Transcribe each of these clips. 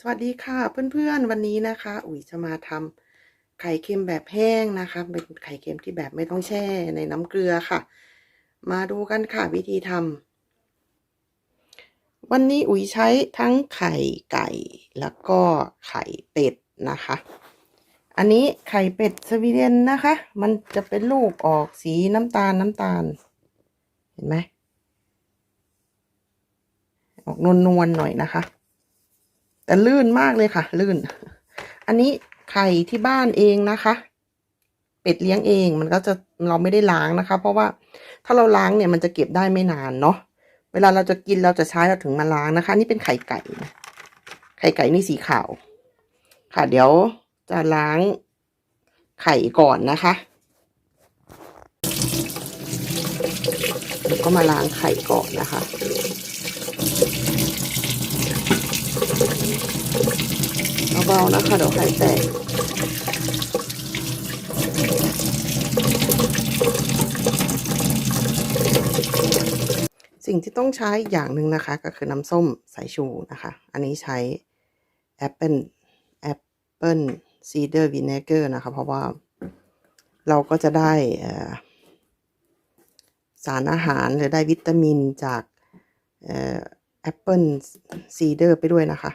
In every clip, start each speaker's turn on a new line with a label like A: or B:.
A: สวัสดีค่ะเพื่อนๆวันนี้นะคะ อุ๋ยจะมาทำไข่เค็มแบบแห้งนะคะ เป็นไข่เค็มที่แบบไม่ต้องแช่ในน้ำเกลือค่ะ มาดูกันค่ะวิธีทำวันนี้อุ๋ยใช้ทั้งไข่ไก่แล้วก็ไข่เป็ดนะคะ อันนี้ไข่เป็ดสวีเดนนะคะ มันจะเป็นลูกออกสีน้ำตาลน้ำตาล เห็นไหมออกนวลๆหน่อยนะคะ แต่ลื่นมากเลยค่ะ ลื่น อันนี้ไข่ที่บ้านเองนะคะ เป็ดเลี้ยงเองมันก็จะเราไม่ได้ล้างนะคะ เพราะว่าถ้าเราล้างเนี่ยมันจะเก็บได้ไม่นานเนาะเวลาเราจะกินเราจะใช้เราถึงมาล้างนะคะ นี่เป็นไข่ไก่นะไข่ไก่นี่สีขาว ค่ะ เดี๋ยวจะล้างไข่ก่อนนะคะแล้วก็มาล้างไข่ก่อนนะคะ เบาๆนะคะเดี๋ยวไข่แตกสิ่งที่ต้องใช้อย่างหนึ่งนะคะ ก็คือน้ำส้มสายชูนะคะ อันนี้ใช้แอปเปิลแอปเปิลซีเดอร์วินเกอร์นะคะ เพราะว่าเราก็จะได้สารอาหารหรือได้วิตามินจากแอปเปิลซีเดอร์ไปด้วยนะคะ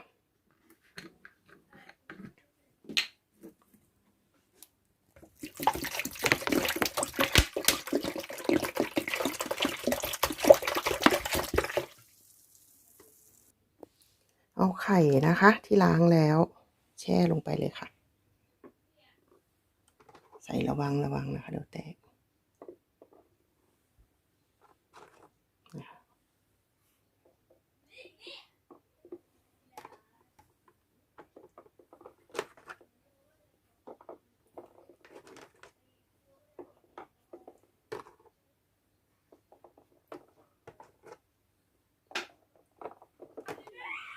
A: เอาไข่นะคะ ที่ล้างแล้ว แช่ลงไปเลยค่ะ ใส่ระวังระวังนะคะเดี๋ยวแตก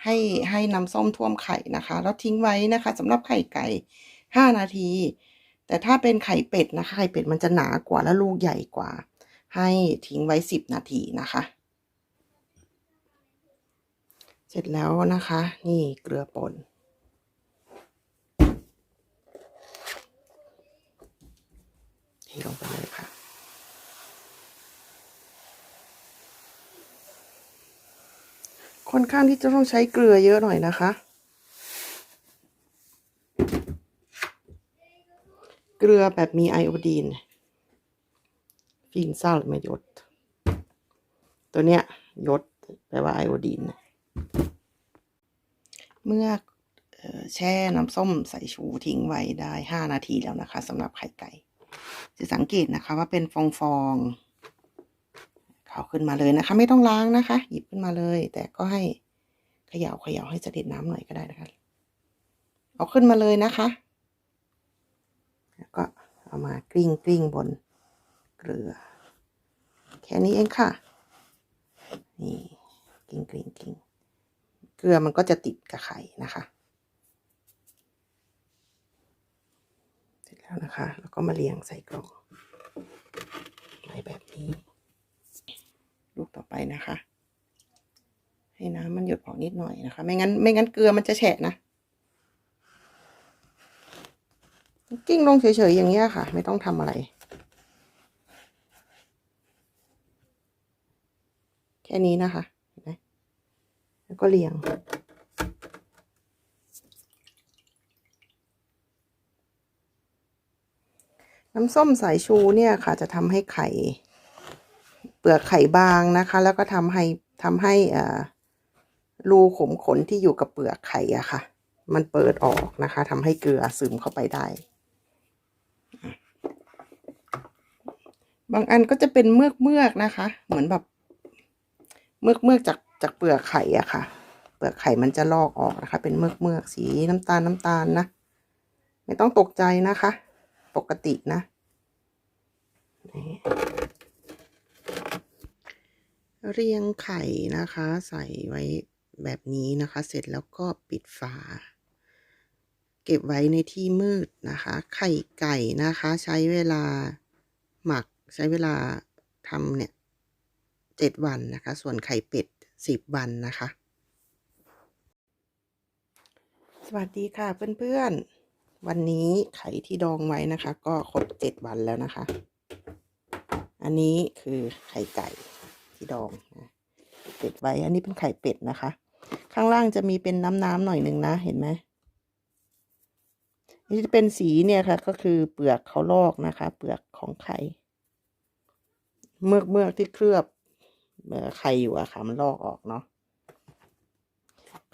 A: ให้ให้น้ำส้มท่วมไข่นะคะ แล้วทิ้งไว้นะคะสำหรับไข่ไก่ห้านาที แต่ถ้าเป็นไข่เป็ดนะคะ ไข่เป็ดมันจะหนากว่าและลูกใหญ่กว่า ให้ทิ้งไว้สิบนาทีนะคะ เสร็จแล้วนะคะ นี่เกลือป่นเทลงไปเลยค่ะ ค่อนข้างที่จะต้องใช้เกลือเยอะหน่อยนะคะ เกลือแบบมีไอโอดีนฟินซัลไม่ยศตัวเนี้ยยศแปลว่าไอโอดีน เมื่อแช่น้ำส้มใส่ชูทิ้งไว้ได้ห้านาทีแล้วนะคะสำหรับไข่ไก่ จะสังเกตนะคะว่าเป็นฟองฟอง เอาขึ้นมาเลยนะคะ ไม่ต้องล้างนะคะ หยิบขึ้นมาเลย แต่ก็ให้เขย่าเขย่าให้เสด็จน้ำหน่อยก็ได้นะคะ เอาขึ้นมาเลยนะคะ แล้วก็เอามากลิ้งกลิ้งบนเกลือ แค่นี้เองค่ะ นี่กลิ้งกลิ้งกลิ้งเกลือมันก็จะติดกับไข่นะคะเสร็จแล้วนะคะ แล้วก็มาเรียงใส่กล่องไว้แบบนี้ ลูกต่อไปนะคะ ให้น้ำมันหยดออกนิดหน่อยนะคะ ไม่งั้นไม่งั้นเกลือมันจะแฉะนะกิ้งลงเฉยๆอย่างเงี้ยค่ะ ไม่ต้องทำอะไร แค่นี้นะคะเห็นไหมแล้วก็เรียงน้ำส้มสายชูเนี่ยค่ะจะทำให้ไข่ ลือกไข่บางนะคะ แล้วก็ทำให้ทำให้รูขมขนที่อยู่กับเปลือกไข่อะค่ะ มันเปิดออกนะคะทำให้เกลือซึมเข้าไปได้ บางอันก็จะเป็นเมือกเมือกนะคะ เหมือนแบบ เมือกเมือกจากจากเปลือกไข่อะค่ะ เปลือกไข่มันจะลอกออกนะคะ เป็นเมือกเมือกสีน้ำตาลน้ำตาลนะ ไม่ต้องตกใจนะคะ ปกตินะ เรียงไข่นะคะ ใส่ไว้แบบนี้นะคะ เสร็จแล้วก็ปิดฝา เก็บไว้ในที่มืดนะคะ ไข่ไก่นะคะ ใช้เวลาหมักใช้เวลาทำเนี่ยเจ็ดวันนะคะ ส่วนไข่เป็ดสิบวันนะคะ สวัสดีค่ะเพื่อนๆ วันนี้ไข่ที่ดองไว้นะคะ ก็ครบเจ็ดวันแล้วนะคะ อันนี้คือไข่ไก่ ที่ดองเป็ดไว้ อันนี้เป็นไข่เป็ดนะคะ ข้างล่างจะมีเป็นน้ำๆหน่อยหนึ่งนะ เห็นไหมนี่จะเป็นสีเนี่ยค่ะ ก็คือเปลือกเขาลอกนะคะ เปลือกของไข่ เมือกเมือกที่เคลือบเอ่อไข่อยู่อะค่ะ มันลอกออกเนาะ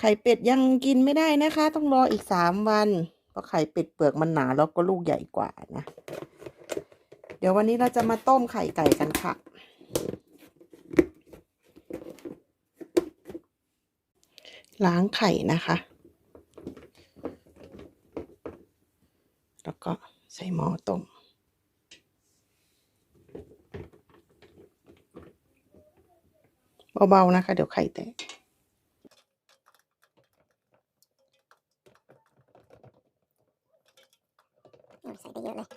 A: ไข่เป็ดยังกินไม่ได้นะคะ ต้องรออีกสามวัน เพราะไข่เป็ดเปลือกมันหนาแล้วก็ลูกใหญ่กว่านะ เดี๋ยววันนี้เราจะมาต้มไข่ไก่กันค่ะ ล้างไข่นะคะ แล้วก็ใส่หม้อต้มเบาๆนะคะ เดี๋ยวไข่แตก
B: ใส่ได้เยอะเลย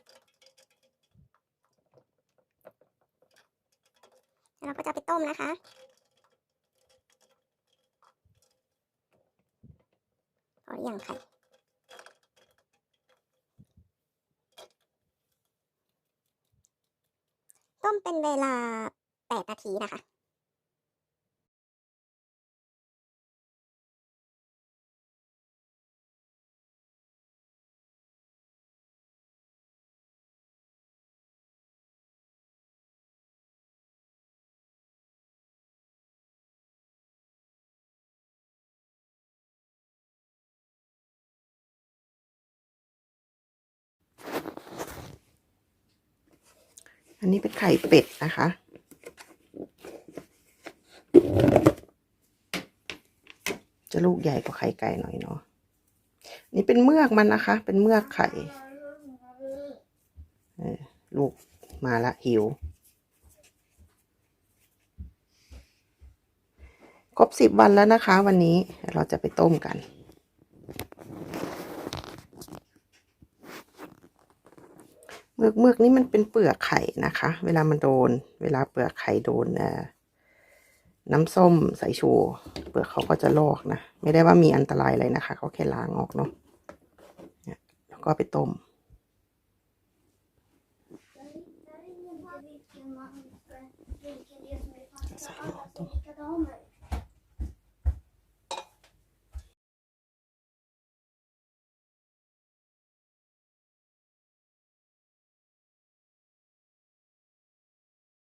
B: แล้วเราก็จะไปต้มนะคะ อหรือยังไข่ต้มเป็นเวลา8นาทีนะคะ
A: อันนี้เป็นไข่เป็ดนะคะ จะลูกใหญ่กว่าไข่ไก่หน่อยเนาะนี่เป็นเมือกมันนะคะ เป็นเมือกไข่เออลูกมาละหิว ครบสิบวันแล้วนะคะ วันนี้เราจะไปต้มกัน มือกเมือกนี่มันเป็นเปลือกไข่นะคะ เวลามันโดน เวลาเปลือกไข่โดนน้ำส้มสายชู เปลือกเขาก็จะลอกนะ ไม่ได้ว่ามีอันตรายอะไรนะคะเขาแค่ล้างออกเนาะแล้วก็ไปต้ม